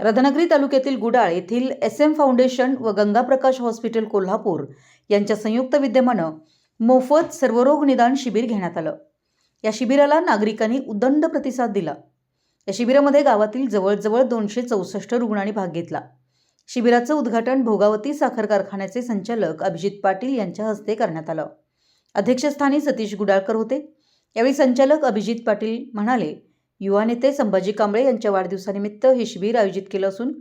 रत्नागिरी तालुक्यातील गुडाळ येथील S M foundation व गंगाप्रकाश हॉस्पिटल कोल्हापूर यांच्या संयुक्त विद्यमानं मोफत सर्वरोग निदान शिबिर घेण्यात आलं. या शिबिराला नागरिकांनी उदंड प्रतिसाद दिला. या शिबिरामध्ये गावातील जवळजवळ दोनशे चौसष्ट रुग्णांनी भाग घेतला. शिबिराचं उद्घाटन भोगावती साखर कारखान्याचे संचालक अभिजित पाटील यांच्या हस्ते करण्यात आलं. अध्यक्षस्थानी सतीश गुडाळकर होते. यावेळी संचालक अभिजित पाटील म्हणाले युवा नेते संभाजी कांबळे यांच्या वाढदिवसानिमित्त हे शिबिर आयोजित केलं असून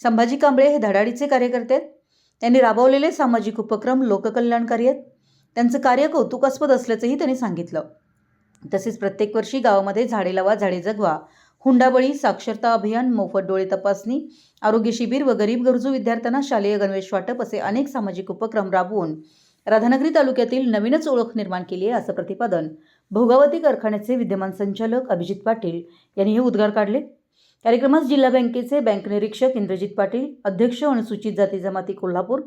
संभाजी कांबळे हे धडाडीचे कार्यकर्ते आहेत. त्यांनी राबवलेले सामाजिक उपक्रम लोककल्याणकारी आहेत. त्यांचं कार्य कौतुकास्पद असल्याचंही त्यांनी सांगितलं. तसेच प्रत्येक वर्षी गावामध्ये झाडे लावा झाडे जगवा हुंडाबळी साक्षरता अभियान मोफत डोळे तपासणी आरोग्य शिबिर व गरीब गरजू विद्यार्थ्यांना शालेय गणवेश वाटप असे अनेक सामाजिक उपक्रम राबवून राधानगरी तालुक्यातील नवीनच ओळख निर्माण केली आहे असं प्रतिपादन भोगावती कारखान्याचे विद्यमान संचालक अभिजित पाटील यांनी हे उद्गार काढले. कार्यक्रमात जिल्हा बँकेचे बँक निरीक्षक इंद्रजित पाटील अध्यक्ष अनुसूचित जाती जमाती कोल्हापूर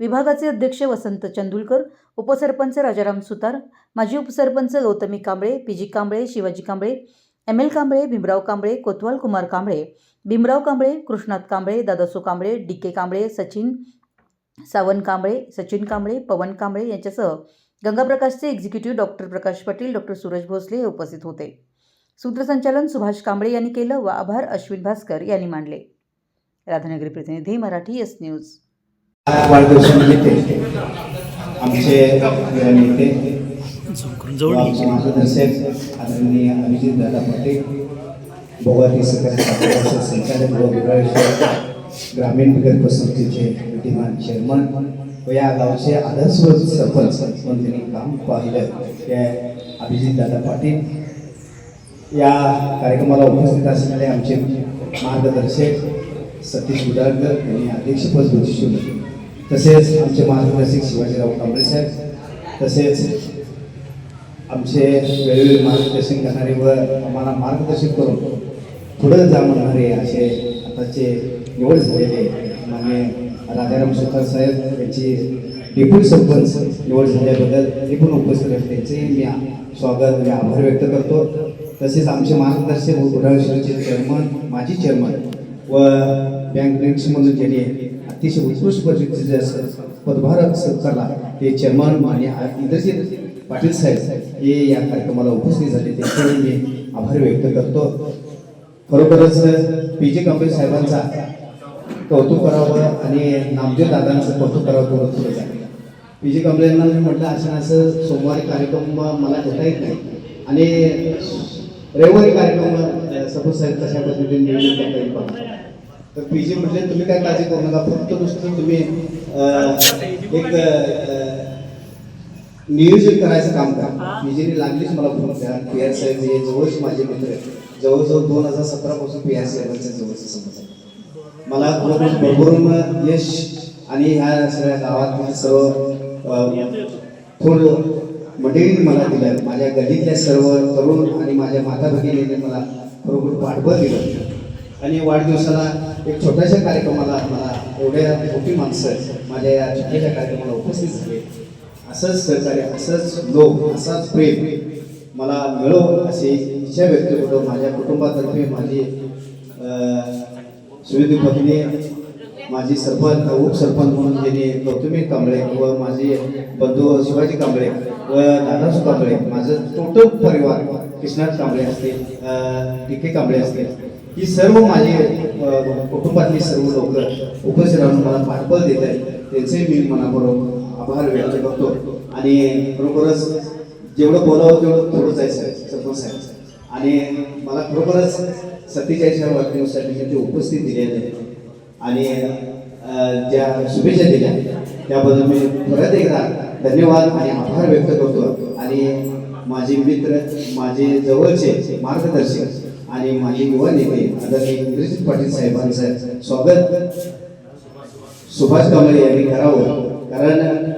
विभागाचे अध्यक्ष वसंत चंदुलकर उपसरपंच राजाराम सुतार माजी उपसरपंच Gautami Kamble PG Kamble Shivaji Kamble M L Kamble Bhimrao Kamble कोतवाल कुमार कांबळे भीमराव कांबळे कृष्णात कांबळे दादासो कांबळे डी के कांबळे सचिन सावन कांबळे सचिन कांबळे पवन कांबळे यांच्यासह गंगाप्रकाशचे executive doctor Prakash Patil doctor Suraj Bhosale हे उपस्थित होते. सूत्रसंचालन सुभाष कांबळे यांनी केलं व आभार अश्विन भास्कर यांनी मानले राधानगरी प्रतिनिधी मराठी एस न्यूज. वाढदिवसानिमित्त आमचे नेते व आमचे मार्गदर्शक आदरणीय अभिजित दादा पाटील भोगाती सहकारी साखर संचालक व विभागीय ग्रामीण बिगर पसंतीचे विद्यमान चेअरमन व या गावचे आदर्श सरपंच म्हणून त्यांनी काम पाहिलं. त्या अभिजित दादा पाटील या कार्यक्रमाला उपस्थित असणारे आमचे मार्गदर्शक सतीश गुडाळकर यांनी अध्यक्षपद भूषवले म्हणजे तसेच आमचे मार्गदर्शक शिवाजीराव कांबळे साहेब. तसेच आमचे वेळोवेळी मार्गदर्शन करणारे व आम्हाला मार्गदर्शन करून पुढं जा म्हणणारे असे आताचे निवड झालेले मान्य राजाराम सुतार साहेब यांची डेप्युटी सरपंच निवड झाल्याबद्दल एकूण उपस्थित आहेत त्यांचेही मी स्वागत आणि आभार व्यक्त करतो. तसेच आमचे मार्गदर्शक व चेअरमन माजी चेअरमन व बँक निरीक्षक म्हणून ज्यांनी अतिशय उत्कृष्ट पद्धतीचे असं पदभार सरकारला ते चेअरमन आणि इंद्रजित पाटील साहेब हे या कार्यक्रमाला उपस्थित झाले. त्यांच्याही मी आभार व्यक्त करतो. खरोखरच पी. जे. कंपनी साहेबांचा कौतुक करावं आणि नामदेव दादांचं कौतुक करावं थोडं थोडं आहे पी जी कांबळेंना मी म्हटलं असं असं सोमवारी कार्यक्रम मला घेता येत नाही. आणि रविवारी कार्यक्रम सपोज साहेब तशा पद्धतीने नियोजन करता येईल बघा. तर पी जी म्हटले तुम्ही काय काळजी करू नका फक्त नुसतं तुम्ही एक नियोजन करायचं काम करा. पीजीने लागलीच मला फोन करा पी आर साहेब हे जवळच माझे मित्र जवळजवळ दोन हजार सतरापासून पी आर साहेबांच्या जवळचं समज मला खरोखर भरभरून यश आणि ह्या सगळ्या गावातील सर्व थोड मटेरियल मला दिलं. माझ्या गल्लीतल्या सर्व तरुण आणि माझ्या माता भगिनीने मला खरोखर पाठबळ दिलं. आणि वाढदिवसाला एक छोट्याशा कार्यक्रमाला मला एवढ्या मोठी माणसं माझ्या या छोट्याशा कार्यक्रमाला उपस्थित झाले. असंच सहकार्य असंच लोक असाच प्रेम मला मिळो अशी इच्छा व्यक्त करतो. माझ्या कुटुंबातर्फे माझी सुविधी पत्नी माझी सरपंच उपसरपंच म्हणून ज्यांनी गौतमी कांबळे व माझे बंधू शिवाजी कांबळे व दादासू कांबळे माझं टोटल परिवार कृष्णात कांबळे असतील डी के कांबळे असतील ही सर्व माझी कुटुंबातली सर्व लोक उपस्थित राहून मला पाठबळ देत आहेत. त्यांचे मी मनाबरोबर आभार व्यक्त करतो. आणि खरोखरच जेवढं बोलावं तेवढं थोडंच आहे साहेब सरपंच साहेब. आणि मला खरोखरच सत्तेचाळीसच्या वाढदिवसासाठी ते उपस्थित दिलेले आणि ज्या शुभेच्छा दिल्या त्याबद्दल मी परत एकदा धन्यवाद आणि आभार व्यक्त करतो. आणि माझे मित्र माझे जवळचे मार्गदर्शक आणि माझे युवा नेते आदरणीय इंद्रजित पाटील साहेबांचं स्वागत. सुभाष कांबळे यांनी करावं. कारण